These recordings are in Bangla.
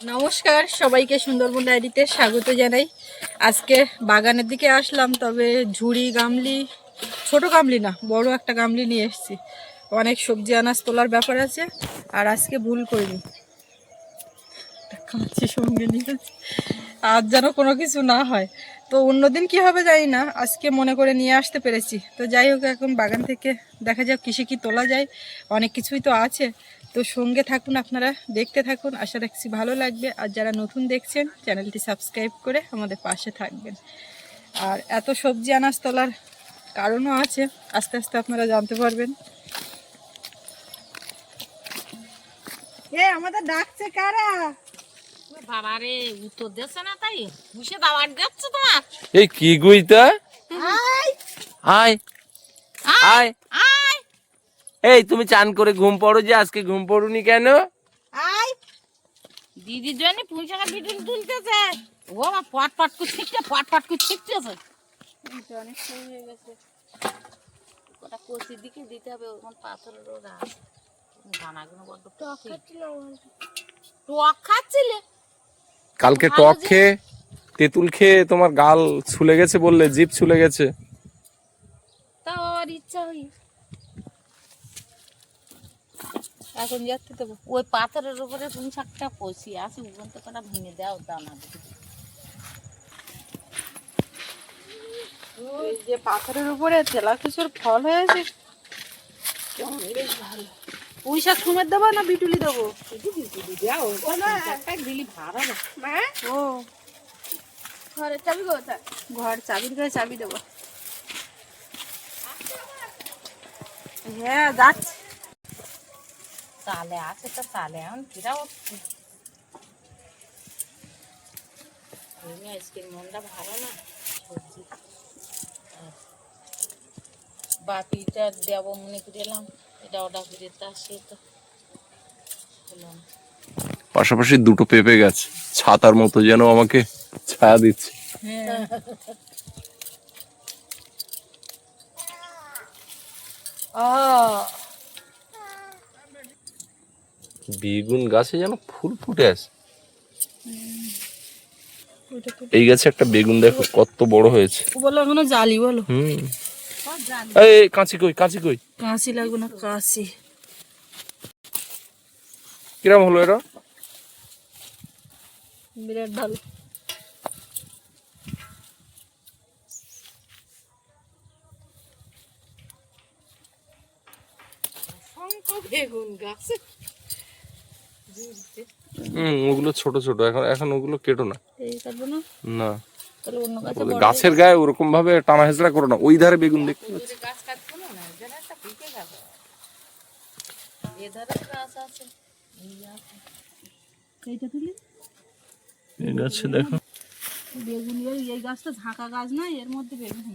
নমস্কার, সবাইকে সুন্দরবন ডায়েরিতে স্বাগত জানাই। আজকে বাগানের দিকে আসলাম, তবে ঝুড়ি, গামলি, ছোট গামলি না, বড় একটা গামলি নিয়ে এসেছি। অনেক সবজি আনাজ তোলার ব্যাপার আছে, আর আজকে ভুল করিনি। কাঁচি সঙ্গে নিয়ে। আর যেন কোনো কিছু না হয়। তো অন্যদিন কি হবে জানি না, আজকে মনে করে নিয়ে আসতে পেরেছি। তো যাই হোক, এখন বাগান থেকে দেখা যাক কিসে কি তোলা যায়। অনেক কিছুই তো আছে তো সঙ্গে থাকুন আপনারা দেখতে থাকুন আশা রাখছি ভালো লাগবে। আর যারা নতুন দেখছেন চ্যানেলটি সাবস্ক্রাইব করে আমাদের পাশে থাকবেন। আর এত সবজি আনাজ তোলার কারণও আছে আস্তে আস্তে আপনারা জানতে পারবেন। এ আমাদের ডাকছে কারা? বাবা রে উত্তর দিচ্ছে না তাই? বুসে দাবার দিচ্ছে তোমার। এই কি গুইতা আয়। আয়। আয়। আয়। এই তুমি চান করে ঘুম পড়ো যে আজকে ঘুম পড়ুনি কেন? আয় দিদির জন্য পুঁইশাকা বিটুল তুলতেছে। ও আমার পট পট করে ছিটতে পট পট করে ছিটতেছে। অনেক সময় হয়ে গেছে ওটা কচির দিকে দিতে হবে ওরকম পাথরের ওরা দানাগুলো বড্ড টক খাচ্ছিলে কালকে টক খেয়ে তেঁতুল খেয়ে তোমার গাল ছুলে গেছে বললে জিভ ছুলে গেছে। তাও আমার ইচ্ছা হই এখন যাচ্ছে দেবো ওই পাথরের উপরে পুঁই শাকটা কষি আছে ওখান থেকে ওটা ভেঙে দাও দানা। ওই যে পাথরের উপরে তেলা কিছুর ফল হয়েছে। কেমন বেশ ভালো পুঁই শাক সময় দেবো না বিটুলি দেবো? ও না একটা দিলি ভালো হবে ও। ঘরের চাবি কোথায়? ঘর চাবির গায়ে চাবি দেবো। হ্যাঁ যাচ্ছি। চালে আছে তো চালে এখন কিরা উঠছে? আজকের মনটা ভালো না? সবজি। বাতিটা দেব মনে করে এলাম এটা অর্ডার করে তা সে তো। পাশাপাশি দুটো পেঁপে গাছ ছাতার মতো যেন আমাকে ছায়া দিচ্ছে। হ্যাঁ। ও বেগুন গাছে যেন ফুল ফুটে আছে। এই গাছে একটা বেগুন দেখো কত বড় হয়েছে। বলো এখনও জালি বলো। হুম। এই এই, কাঁচি কই কাঁচি কই? কাশি লাগবে না কাশি কিরম হলো এটা? বিরাট ভালো। বেগুন গাছ। হুম ওগুলো ছোট ছোট। এখন এখন ওগুলো কেটো না। না? গাছের গায়ে ওরকম ভাবে টানা হেঁচড়া করো না। ওই ধারে বেগুন দেখতে পাচ্ছি। এই আছে। এইটা তুলি। এই গাছে দেখো। বেগুন এই এই গাছটা ঝাঁকা গাছ না এর মধ্যে বেগুন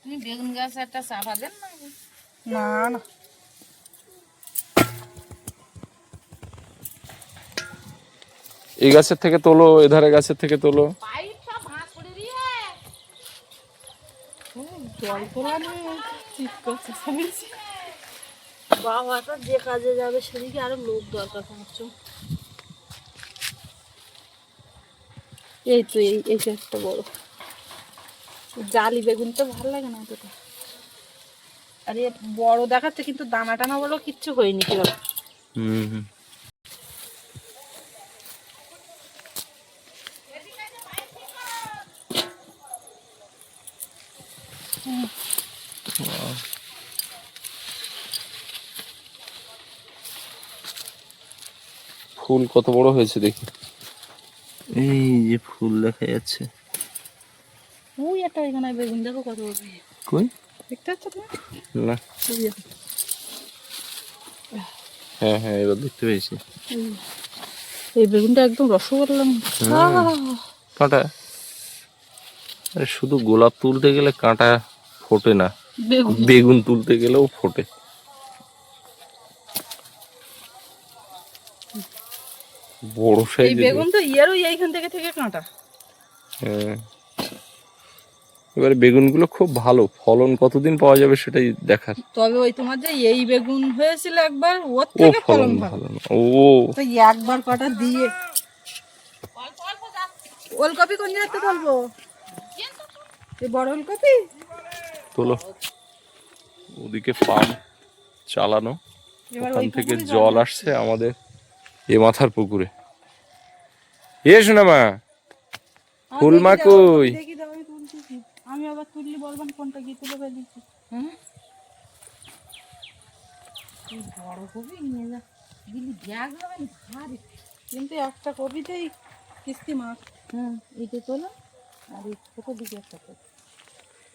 তুমি বেগুন গাছ একটা চাপা দেন না না। এই গাছের থেকে তোলো এধারে গাছের থেকে তোলো। বাবাটা যে কাজে যাবে সেদিকে আরও লোক দরকার এই তো এই এই যে একটা বড়। জালি বেগুন তো ভালো লাগে না অতটা। আর বড় দেখাচ্ছে কিন্তু দানা টানা বলো কিচ্ছু হয়নি কি বলো হুম হুম। ফুল কত বড় হয়েছে দেখি। এই যে ফুল দেখা যাচ্ছে। ওই একটা এখানে বেগুন দেখো কত বড়। কই? দেখতে পাচ্ছ তুমি? না। হ্যাঁ হ্যাঁ এবার দেখতে পেয়েছি। এই। বেগুনটা একদম রসগোল্লা আহ! কাঁটা। আরে শুধু গোলাপ তুলতে গেলে কাঁটা ফোটে না। বেগুন তুলতে গেলেও ফোটে। বড় এই বেগুন তো ইয়ারও এইখান থেকে থেকে কাঁটা। হ্যাঁ। এবারে বেগুনগুলো খুব ভালো। ফলন কতদিন পাওয়া যাবে সেটাই দেখার। তবে ওই তোমার যে এই বেগুন হয়েছিল একবার ওর থেকে ফলন ভালো। ও। তো একবার কটা দিয়ে। ওলকপি কোন জায়গাতে বলব এই বড় ওলকপি? তোলো। ওদিকে পাম্প চালানো। ওখান থেকে জল আসছে আমাদের এ মাথার পুকুরে। এ শোনা মা আমার ফুল মা কই? আমি আবার তুললি বলবেন কোনটা গিয়ে তুলে ফেলেছি হ্যাঁ বড় কবি নিয়ে যা। দিলি ব্যাগ হবে ভারী। কিন্তু একটা কপিতেই কিস্তি মাছ হ্যাঁ এইটা তোলো। আর এই ছোটো দিকে একটা তোলো।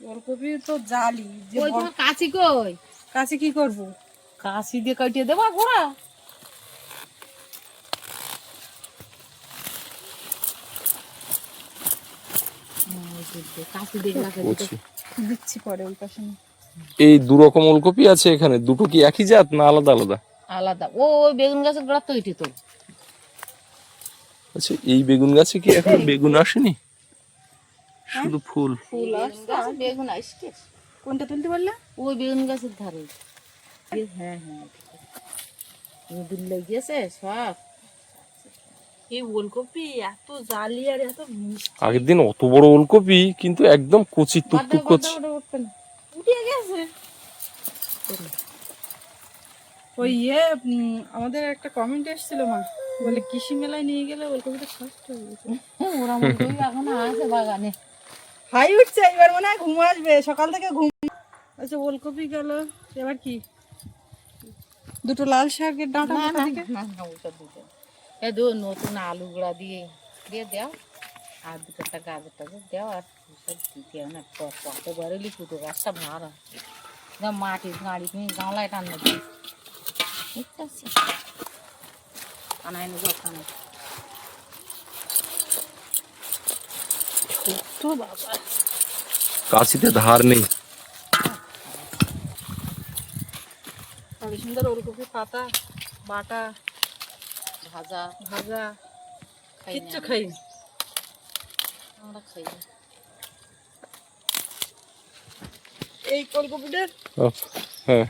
ওলকপি তো জালি যে বড়- কাশি কই? কাছে কি করব? কাশি দিয়ে কাটিয়ে দেবা ঘোড়া কাশি দিয়ে লাগাই দিতে কচি। দিচ্ছি পরে ওই পাশে এই দু রকম ওলকপি আছে এখানে? দুটো কি একই জাত না আলাদা আলাদা? আলাদা। ও ওই বেগুন গাছের গোড়া তো এটি তোল আচ্ছা এই বেগুন গাছে কি এখন বেগুন আসেনি? শুধু ফুল। ফুল বেগুন গাছে বেগুন আসছে। কোনটা তুলতে বললে ওই বেগুন গাছের ধারে। হ্যাঁ হ্যাঁ সব। এই ওলকপি এত জালি আর এত আগের দিন অত বড় ওলকপি কিন্তু একদম কচি টুকটুক করছে। উঠে গেছে। ওই ইয়ে আমাদের একটা কমেন্ট এসেছিল মা বলে কৃষি মেলায় নিয়ে গেলে ওলকপিটা ফার্স্ট হয়ে গেছে হ্যাঁ, ওরা এখন আছে বাগানে। হাই উঠছে এবার মনে হয় ঘুম আসবে সকাল থেকে ঘুম আচ্ছা ওলকপি গেল এবার কি? দুটো লাল শাকের ডাঁটা না? না না ওটা দুটো। এ দু নতুন আলু গুঁড়া দিয়ে দিয়ে দাও আর দুটো একটা গাজর টাজর দাও আর সব দিতে হবে না প- পথে বেরোলি কুটো গাছটা ভাড়া দাও মাটির গাড়ি তুমি গামলায় টানো দিই ঠিক আছে আনাই নেব ওখানে তো বাবা কাশিতে ধার নেই কত সুন্দর ওলকপি পাতা বাটা ভাজা। ভাজা। খাই কিচ্ছু খাই। আমরা খাই না। এই হ্যাঁ।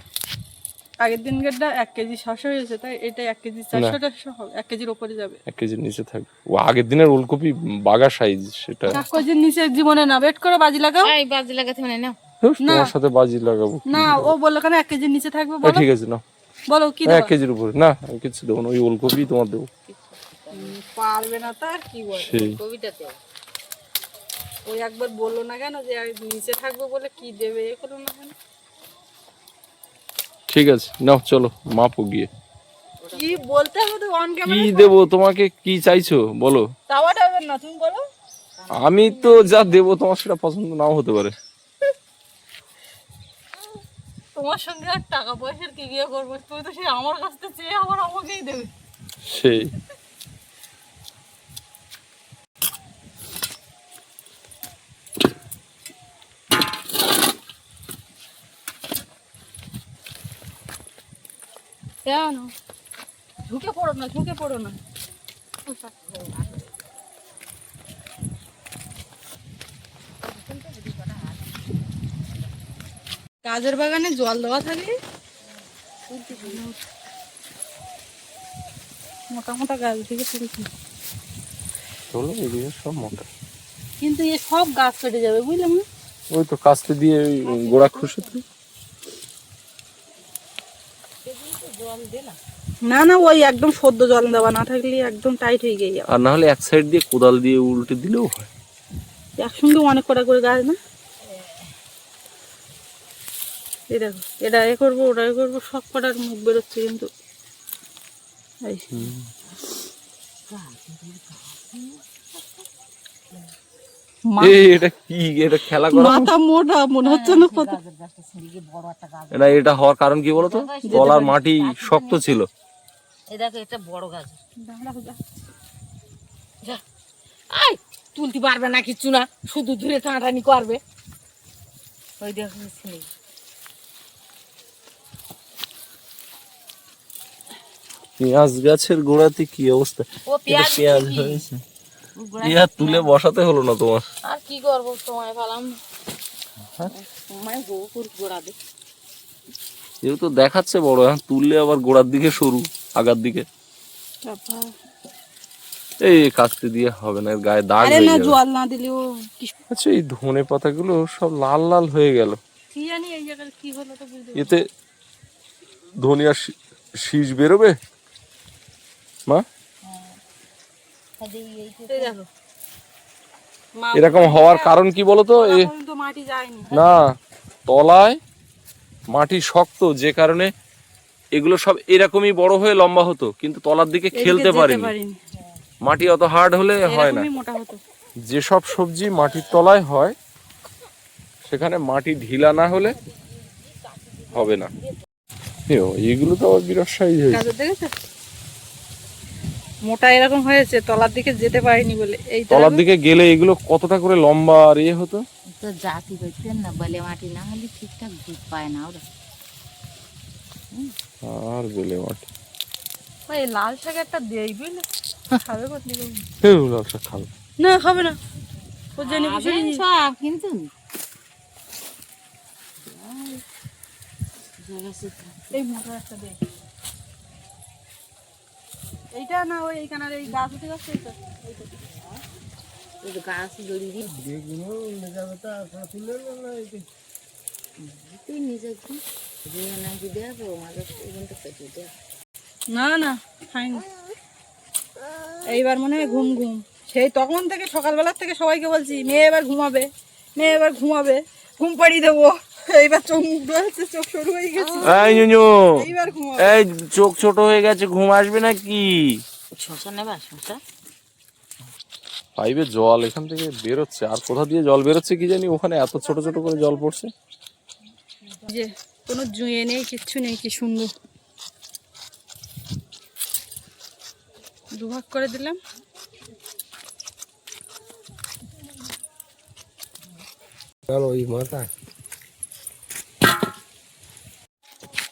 আগের দিনকারটা এক কেজি ছশো হয়েছে তাই এটা এক কেজি চারশো টারশো হবে এক কেজির ওপরে যাবে। এক কেজির নিচে থাকবে ও আগের দিনের ওলকপি বাগা সাইজ সেটা এক কেজির নিচে জীবনে না। ওয়েট করে বাজি লাগাও। এই বাজি লাগাতে মানে না তোমার সাথে বাজি লাগাবো। না ও বলল কেন এক কেজির নিচে থাকবে বলো। ঠিক আছে না বলো কি এক কেজির উপরে। না আমি কিছু দেবো না ওই ওলকপি তোমার দেবো। পারবে না তার কি ওই একবার বলল না কেন যে নিচে থাকবে বলে কি দেবে? এ করো না কেন? ঠিক আছে নাও চলো মাপো গিয়ে। কি বলতে হবে তো অন কি ক্যামেরা দেবো তোমাকে কি চাইছো? বলো। তাওয়াটা না তুমি বলো। আমি তো যা দেবো তোমার সেটা পছন্দ নাও হতে পারে। তোমার সঙ্গে আর টাকা পয়সার কি গিয়ে করব? তুমি তো সেই আমার কাছ থেকে চেয়ে আবার আমাকেই দেবে। সেই। কেন? ঢুকে পড়ো না ঢুকে পড়ো না। গাজর বাগানে জল দেওয়া থাকে। মোটা মোটা গাছ থেকে তুলছি চলো এদিকে সব মোটা। কিন্তু এ সব গাছ কেটে যাবে বুঝলাম না ওই তো কাস্তে দিয়ে গোড়া খুশে তো। না না ওই একদম সদ্য জল দেওয়া না থাকলে একদম টাইট হয়ে গিয়ে যাবে। আর না হলে এক সাইড দিয়ে কোদাল দিয়ে উল্টে দিলেও হয়। একসঙ্গে অনেক কটা করে গাছ না? এই দেখো এটা এ করব ওটা এ করব সব কটার মুখ বেরোচ্ছে কিন্তু। এই। এটা কি? এটা খেলা করা? মাথা মোটা মনে হচ্ছে না কত গাছের গাছটা ছিঁড়ে গিয়ে বড় একটা গাছ। এটা এটা হওয়ার কারণ কি বলতো? তলার মাটি শক্ত ছিল। এই দেখো এটা বড় গাছ। যা। আই তুলতে পারবে না কিচ্ছু না শুধু ধরে টানাটানি করবে। ওই দেখো পেঁয়াজ গাছের গোড়াতে কি অবস্থা? পেঁয়াজ। হয়েছে। ইয়া তুলে বসাতে হলো না তোমার? আর কি করব সময় পেলাম। হ্যাঁ। যেহেতু দেখাচ্ছে বড় এখন তুললে আবার গোড়ার দিকে সরু আগার দিকে। এই কাস্তে দিয়ে হবে না গায়ে দাগ আরে হয়ে না জল না দিলেও আচ্ছা এই ধনে পাতাগুলো সব লাল লাল হয়ে গেল। কি জানি এই জায়গায় কি হলো তো বুঝতে এতে ধনিয়া শী- শীষ বেরোবে? মা? এরকম হওয়ার কারণ কি বলতো? না তলায় মাটি শক্ত যে কারণে এগুলো সব এরকমই বড় হয়ে লম্বা হতো কিন্তু তলার দিকে খেলতে পারেনি। মাটি অত হার্ড হলে হয় না। যেসব সবজি মাটির তলায় হয় সেখানে মাটি ঢিলা না হলে হবে না। এগুলো তো আবার বিরাট সাইজ হয়েছে। মোটা এরকম হয়েছে তলার দিকে যেতে পারিনি বলে। এই তলার দিকে গেলে এগুলো কতটা করে লম্বা আর ইয়ে হতো? তো জাতি হইতেন না বলে মাটি না হলে ঠিকঠাক দুধ পায় না ওরা। আর বেলে মাটি। এই লাল শাক একটা দেই বুঝলে? খাবে কোথা থেকে? হেউ, লাল শাক খাবে। না খাবে না। ও জেনে বুঝে নিয়েছে। সব কিন্তু। এই মোটা একটা দে এইটা না ওই এইখানে এই গাছ উঠে যাচ্ছে এইটা। এইটা। যে গাছ জড়িয়ে দিই তুই নিজে কি? এখানটা কেটে দেখ না না খাইনি। এইবার মনে হয় ঘুম ঘুম। সেই তখন থেকে সকালবেলার থেকে সবাইকে বলছি মেয়ে এবার ঘুমাবে মেয়ে এবার ঘুমাবে ঘুম পাড়িয়ে দেবো। এইবার চোখ মুখ ধরেছে চোখ সরু হয়ে গেছে। এই নুনু এইবার ঘুমাবে। এই চোখ ছোট হয়ে গেছে ঘুম আসবে নাকি? শশা নেবা শশা পাইপে জল এখান থেকে বেরোচ্ছে আর কোথা দিয়ে জল বেরোচ্ছে কি জানি? ওখানে এত ছোট ছোট করে জল পড়ছে। যে কোনো জুঁয়ে নেই কিচ্ছু নেই কি সুন্দর। দুভাগ করে দিলাম।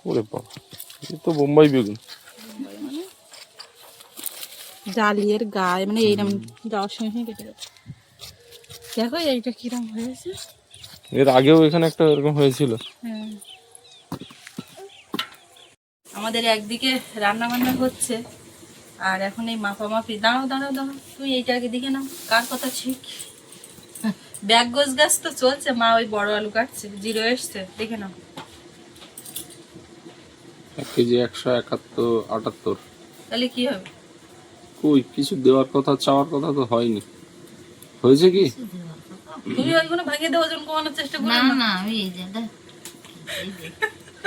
ওরে বাবা এ তো বোম্বাই বেগুন। জালিয়ের গায়ে মানে এইরকম যাওয়ার সঙ্গে সঙ্গে কেটে যাচ্ছে। দেখো এইটা কিরম হয়েছে? এর আগেও এখানে একটা এরকম হয়েছিল। হ্যাঁ। আমাদের একদিকে রান্না বান্না হচ্ছে আর এখন এই মাপামাপি। দাঁড়াও দাঁড়াও দাঁড়াও তুই এইটা আগে দিকে নাও। কার কথা ঠিক? ব্যাগ গোছ গাছ তো চলছে মা ওই বড় আলু কাটছে জিরো এসছে দেখে নাও। এক কেজি একশো একাত্তর আটাত্তর। তাহলে কি হবে? কই কিছু দেওয়ার কথা চাওয়ার কথা তো হয়নি। হয়েছে কি? তুমি ওইগুলো ভাঙিয়ে দেওয়ার জন্য কমানোর চেষ্টা করো না না। না আমি এই যে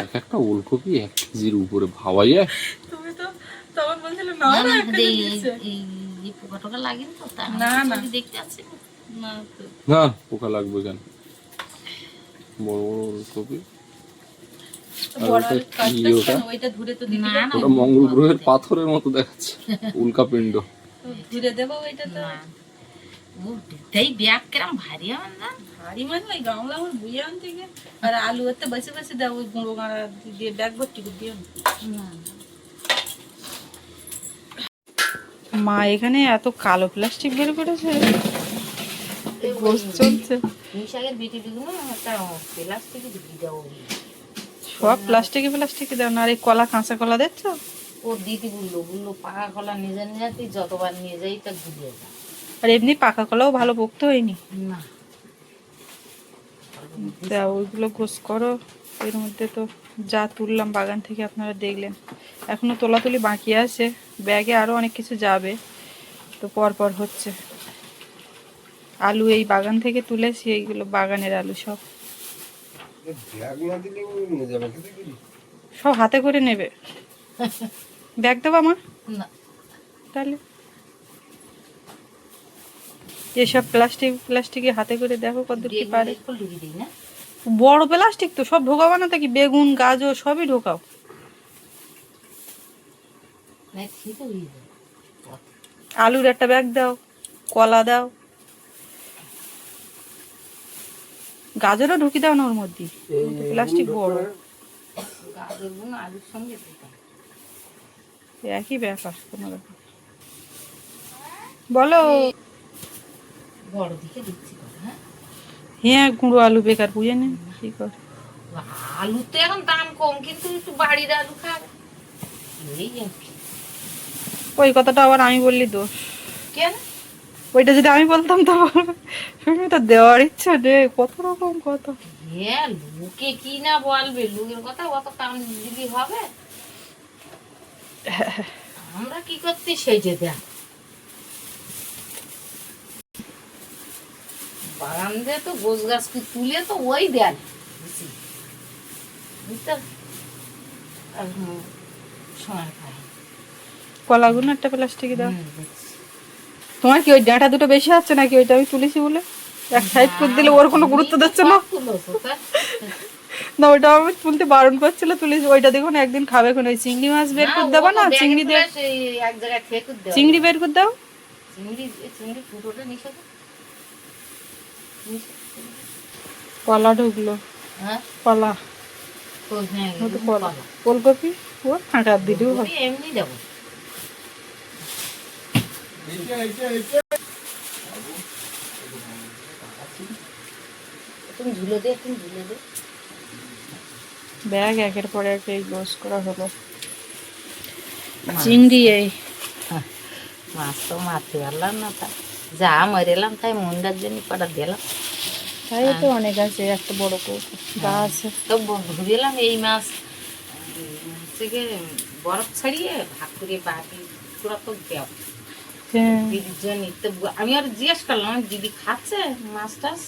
এক একটা ওলকপি এক কেজির উপরে ভাবা যায়। তুমি তো তখন বলছিলে না না এই দিয়েছে। এই এই পোকা লাগে তো না, না। দেখতে আছে না। না পোকা লাগবে কেন? বড় বড় ওলকপি। ওটা মঙ্গল গ্রহের পাথরের মতো দেখাচ্ছে উল্কাপিণ্ড দেবো ওইটা তো। তাই ব্যাগ কেরম ভারী আমার না? ভারী মানে ওই গামলা আমার বুঝে আনতে গিয়ে আর আলু এতে বসে বসে দাও ওই গুঁড়ো গাঁড়া দিয়ে ব্যাগ ভর্তি করে দিও মা এখানে এত কালো প্লাস্টিক বের করেছে। চলছে। বিটি দিগুলো প্লাস্টিকে সব প্লাস্টিকে প্লাস্টিকে দাও না আর এই কলা কাঁচা কলা দেখছ? ও দিদি বলল বলল পাকা কলা নিজে নিয়ে তুই যতবার নিয়ে যাই তা যা আর এমনি পাকা কলাও ভালো পোক্ত হয়নি? না। দাও ওইগুলো গোস করো এর মধ্যে তো যা তুললাম বাগান থেকে আপনারা দেখলেন। এখনও তোলাতুলি বাকি আছে ব্যাগে আরও অনেক কিছু যাবে তো পর পর হচ্ছে। আলু এই বাগান থেকে তুলেছি এইগুলো বাগানের আলু সব। সব হাতে করে নেবে। ব্যাগ দেবো আমার? না। তাহলে। এসব প্লাস্টিক প্লাস্টিকে হাতে করে দেখো কত কি পারে। বড় প্লাস্টিক তো সব ঢোকাবো না কি? বেগুন গাজর সবই ঢোকাও। আলুর একটা ব্যাগ দাও কলা দাও। গাজরও ঢুকি দাও না ওর মধ্যে। প্লাস্টিক বড়। আলুর সঙ্গে একই ব্যাপার কোনো ব্যাপার বলো। বড় দিকে দিচ্ছি হ্যাঁ? হ্যাঁ গুঁড়ো আলু বেকার বুঝে নেন কি কর। আলু তো এখন দাম কম কিন্তু একটু বাড়ির আলু খাবে। ওই কথাটা আবার আমি বললি দোষ। কেন? ওইটা যদি আমি বলতাম তো তুমি তো দেওয়ার ইচ্ছা রে কত রকম কথা। হ্যাঁ লোকে কি না বলবে? লোকের কথা অত কাম দিলি হবে? আমরা কি করতে সেই যে দেখ। বাগান দিয়ে তো গোছ গাছ কি তুলে তো ওই দেন কলাগুলো একটা প্লাস্টিকে দাও। তোমার কি ওই ডাঁটা দুটো বেশি আছে নাকি ওইটা আমি তুলেছি বলে? এক সাইড করে দিলে ওর কোনো গুরুত্ব দিচ্ছে না? না ওইটা আমি তুলতে বারণ করছিল তুলেছি। ওইটা দেখুন একদিন খাবে এখন ওই চিংড়ি মাছ বের করে দেবো না? চিংড়ি দিয়ে। চিংড়ি বের করে দাও। কলা ঢুকলো। হ্যাঁ? কলা। হ্যাঁ কলা। কলা। ফুলকপি? ও ফাঁকা দিলেও এমনি দেবো। তুমি ঝুলে দে তুমি ঝুলে দে ব্যাগ একের পর এক এই গোস করা হলো। চিংড়ি এই। মাছ তো মারতে পারলাম না তা। যা মরেলাম তাই মন্দার জন্য কটা দিলাম। তাই তো অনেক আছে একটা বড় যা আছে। তো ভুবেলাম এই মাছ। থেকে বরফ ছাড়িয়ে ভাগ করে বাটি পুরো তো দেও হ্যাঁ দিদির জন্য তো আমি আর জিজ্ঞেস করলাম আমার দিদি খাচ্ছে মাছ টাছ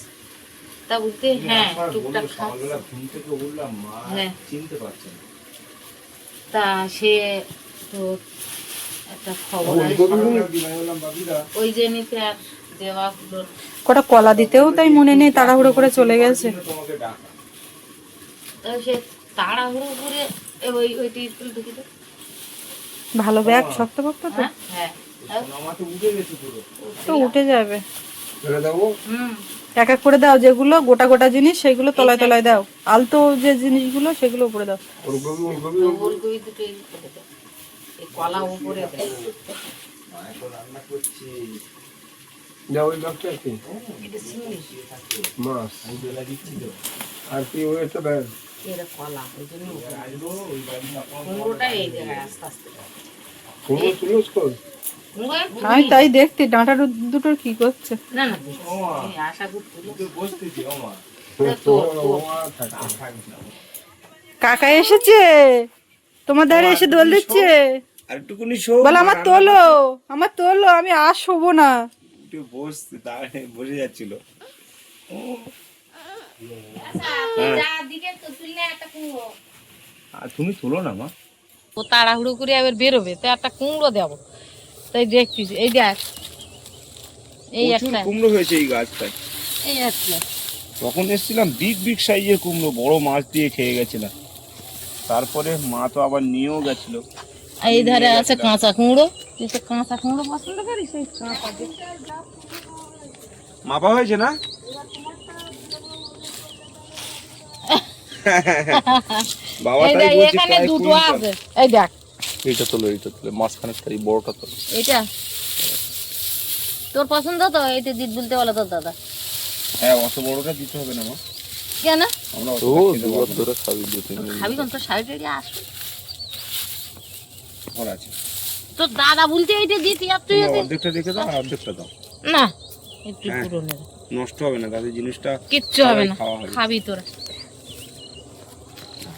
তা বলতে হ্যাঁ টুকটাক খাচ্ছে। হ্যাঁ। তা সে তো একটা খবর। ওই জন্যতে আর দেওয়া হলো। কটা কলা দিতেও তাই মনে নেই তাড়াহুড়ো করে চলে গেছে। তা সে তাড়াহুড়ো করে ওই ওইটি ঢুকে ভালো ব্যাগ শক্ত ভক্ত তো? হ্যাঁ হ্যাঁ। তো উঠে যাবে। এক এক করে দাও যেগুলো গোটা গোটা জিনিস সেগুলো তলায় তলায় দাও। আলতো যে জিনিসগুলো সেগুলো উপরে দাও। কলা উপরে। আর কি। ওই একটা ব্যাগ এটা কলা ওই জন্য কুমড়োটা এই জায়গায় আস্তে আস্তে কুমড়ো তুলোস কর। কুমড়ো এক আমি তাই দেখতে ডাঁটা দু- দুটোর কি করছে? না না। কাকা এসেছে? তোমার ধারে এসে দোল দিচ্ছে? আর একটুকুনি শো বলে আমার তোলো আমার তোলো আমি আর শোবো না। বস দাঁড়ায় বসে যাচ্ছিল। আর তুমি তুলো না মা। ও তাড়াহুড়ো করে আবার বেরোবে তো একটা কুমড়ো দেবো। তাই দেখছিস এই দেখ। এই একটা। কুমড়ো হয়েছে এই গাছটায়। এই একটা। তখন এসেছিলাম বিগ বিগ সাইজের কুমড়ো বড় মাছ দিয়ে খেয়ে গেছিলাম। তারপরে মা তো আবার নিয়েও গেছিল। এই ধারে আছে কাঁচা কুমড়ো। তুই তো কাঁচা কুমড়ো পছন্দ করিস এই কাঁচা। মাপা হয়েছে না? বাবা তাই বলছে এখানে দুটো আছে। এই দেখ। এইটা তোলো এইটা তোলো মাঝখানে এই বড়টা তোলো। এটা তোর পছন্দ তো? এইটা দিদ বলতে বলো তোর দাদা। হ্যাঁ অত বড়টা দিতে হবে না মা। কেন? আমরা ও দুবার ধরে খাবি দু তিন দিন খাবি কোন? তোর শাড়ি টাড়ি আস ঘর আছে। তোর দাদা বলতে এইটা দিতি আর তুই অর্ধেকটা দেখে দাও আর অর্ধেকটা দাও। না। একটু হ্যাঁ। পুরনো নষ্ট হবে না তাদের জিনিসটা কিচ্ছু হবে না। খাবি তোরা।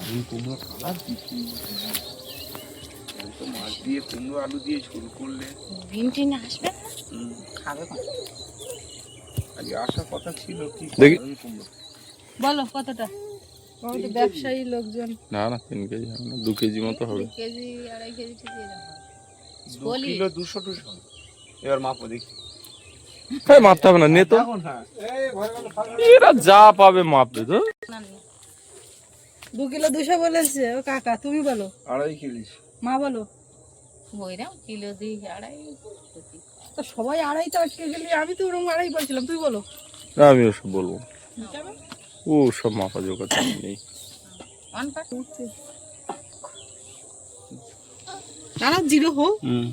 আমি কুমড়ো কালার দিচ্ছি। তো মাছ দিয়ে কুমড়ো আলু দিয়ে ঝোল করলে টিন আসবে না? খাবে আসার কথা ছিল কি দেখি। বলো কতটা? আমাদের ব্যবসায়ী লোকজন। না না তিন কেজি হবে না দু কেজি মতো হবে। কেজি আড়াই কেজি কিলো দুশো টুশো এবার মাপো দেখি। হ্যাঁ মাপতে হবে না নে তো। এখন হ্যাঁ। এরা যা পাবে মাপবে তো। দু কিলো দুশো বলেছে। ও কাকা তুমি বলো। আড়াই কিলিস মা বলো। বইরাম কিলো দিই আড়াই তো সবাই আড়াইটা আজকে গেলে আমি তো ওরকম আড়াই বলছিলাম তুই বলো। আমি ওসব বলব। ও সব মাপা জোগাড় নেই। না না জিরো হোক। হুম।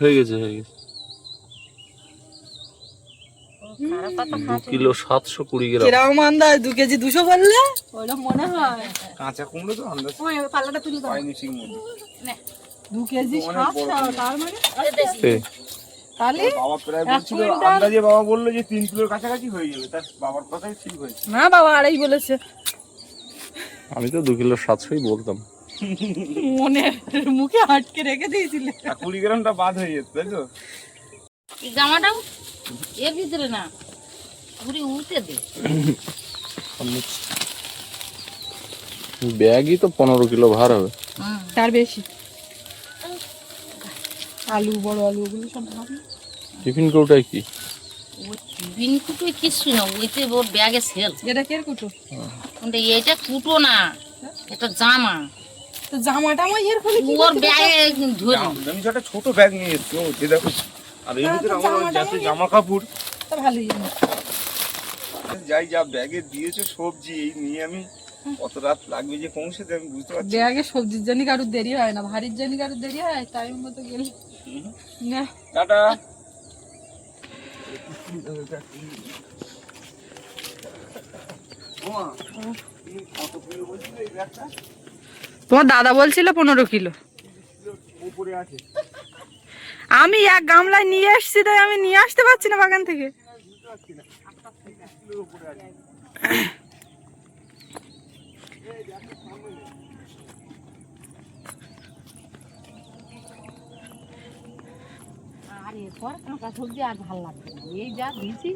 হয়ে গেছে হয়ে গেছে। দু কিলো সাতশো কুড়ি গ্রাম। কীরকম আন্দাজ দু কেজি দুশো বললে? ওইটা মনে হয়। কাঁচা কুমড়ো তো আন্দাজ। ওই পাল্লাটা তুলে দাও। দু কেজি সাতশো তার মানে তাহলে বাবা প্রায় বলছিল আন্দাজে বাবা বলল যে তিন কিলোর কাছাকাছি হয়ে যাবে তার বাবার কথাই ঠিক হয়েছে। না বাবা আড়াই বলেছে। আমি তো দু কিলো সাতশোই বলতাম। মনে মুখে আটকে রেখে দিয়েছিলে। কুড়ি গ্রামটা বাদ হয়ে যেত তাই তো? জামাটাও এর ভিতরে না ঘুরে উঠে দে। ব্যাগই তো পনেরো কিলো ভার হবে। তার বেশি। আলু বড় আলু ওগুলো সব ভাবি। টিফিন কৌটায় কি? টিফিন কুটো কিচ্ছু না ওইতে ওর ব্যাগে সেল। এটা কে কুটো? কিন্তু এইটা কুটো না এটা জামা। তো জামাটা আমার ইয়ের খুলে কি ওর ব্যাগে ধরে আমি তো ছোট ব্যাগ নিয়ে এসছি ও যে দেখো আর এর ভিতরে আমার যাতে জামা কাপড় তো ভালোই। যাই যা ব্যাগে দিয়েছ সবজি এই নিয়ে আমি কত রাত লাগবে যে পৌঁছতে আমি বুঝতে পারছি ব্যাগে সবজির জন্য কারোর দেরি হয় না ভারীর জন্য কারোর দেরি হয় টাইম মতো গেলে না। টাটা? তোমার দাদা বলছিল পনেরো কিলো। আমি এক গামলায় নিয়ে এসছি তাই আমি নিয়ে আসতে পারছি না বাগান থেকে। আর এরপর কাঁচা সবজি আর ভালো লাগবে না। এই যা দিয়েছি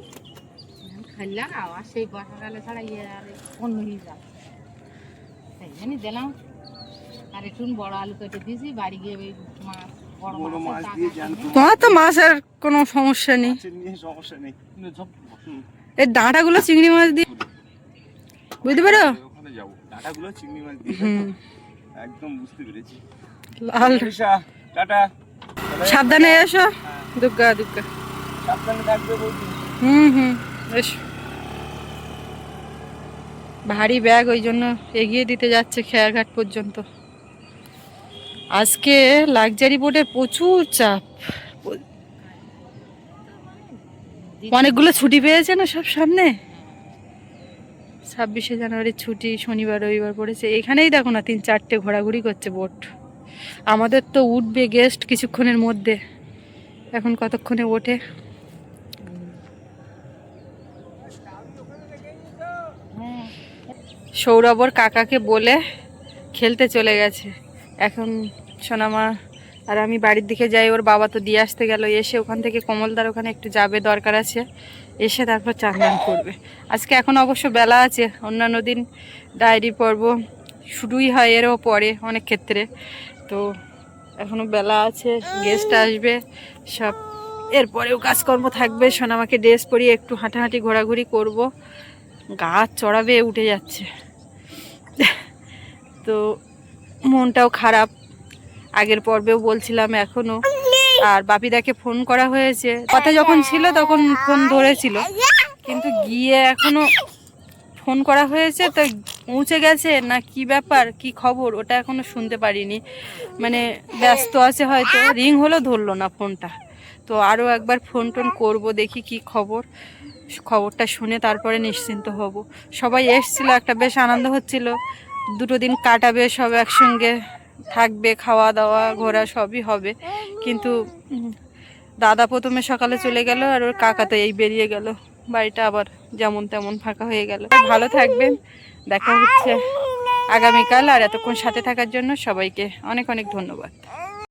খাইলাম আবার সেই বর্ষাকালে ছাড়া ইয়ে আর অন্য হয়ে যাবে তাই জন্য দিলাম। আর একটু বড় আলু কেটে দিয়েছি বাড়ি গিয়ে ওই মাছ তোমার তো মাছের কোনো সমস্যা নেই। সমস্যা নেই। এই ডাঁটাগুলো চিংড়ি মাছ দিয়ে বুঝতে পারো ওখানে যাব। ডাটাগুলো চিংড়ি মাছ দিয়ে হুম। একদম বুঝতে পেরেছি। লাল টাটা। সাবধানে এসো। দুগ্গা বলছি। হুম হুম এসো। ভারী ব্যাগ ওই জন্য এগিয়ে দিতে যাচ্ছে খেয়াঘাট পর্যন্ত। আজকে লাক্সারি বোর্ডে প্রচুর চাপ। অনেকগুলো ছুটি পেয়েছে না সব সামনে? ছাব্বিশে জানুয়ারির ছুটি শনিবার রবিবার পড়েছে। এখানেই দেখো না তিন চারটে ঘোরাঘুরি করছে বোট আমাদের তো উঠবে গেস্ট কিছুক্ষণের মধ্যে। এখন কতক্ষণে ওঠে? সৌরভর কাকাকে বলে খেলতে চলে গেছে। এখন সোনামা আর আমি বাড়ির দিকে যাই, ওর বাবা তো দিয়ে আসতে গেল। এসে ওখান থেকে কমলদার ওখানে একটু যাবে, দরকার আছে। এসে তারপর চান করবে। আজকে এখন অবশ্য বেলা আছে, অন্যান্য দিন ডায়েরি পর্ব শুরুই হয় এরও পরে অনেক ক্ষেত্রে। তো এখনও বেলা আছে গেস্ট আসবে, সব এরপরেও কাজকর্ম থাকবে। সোনামাকে ড্রেস পরিয়ে একটু হাঁটাহাঁটি, ঘোরাঘুরি করব। গাছ চড়াবে, উঠে যাচ্ছে। তো মনটাও খারাপ। আগের পর্বেও বলছিলাম এখনও। আর বাপিদাকে ফোন করা হয়েছে। কথা যখন ছিল তখন ফোন ধরেছিল। কিন্তু গিয়ে এখনও ফোন করা হয়েছে, তো পৌঁছে গেছে? না কি ব্যাপার? কি খবর? ওটা এখনও শুনতে পারিনি। মানে ব্যস্ত আছে হয়তো। রিং হলো, ধরলো না ফোনটা। তো আরও একবার ফোন টোন করব, দেখি কি খবর। খবরটা শুনে তারপরে নিশ্চিন্ত হব। সবাই এসছিল, একটা বেশ আনন্দ হচ্ছিল। দুটো দিন কাটাবে সব একসঙ্গে। থাকবে খাওয়া দাওয়া ঘোরা সবই হবে। কিন্তু দাদা প্রথমে সকালে চলে গেল আর ওর কাকা তো এই বেরিয়ে গেল। বাড়িটা আবার যেমন তেমন ফাঁকা হয়ে গেল। ভালো থাকবেন। দেখা হচ্ছে আগামীকাল আর এতক্ষণ সাথে থাকার জন্য সবাইকে অনেক অনেক ধন্যবাদ।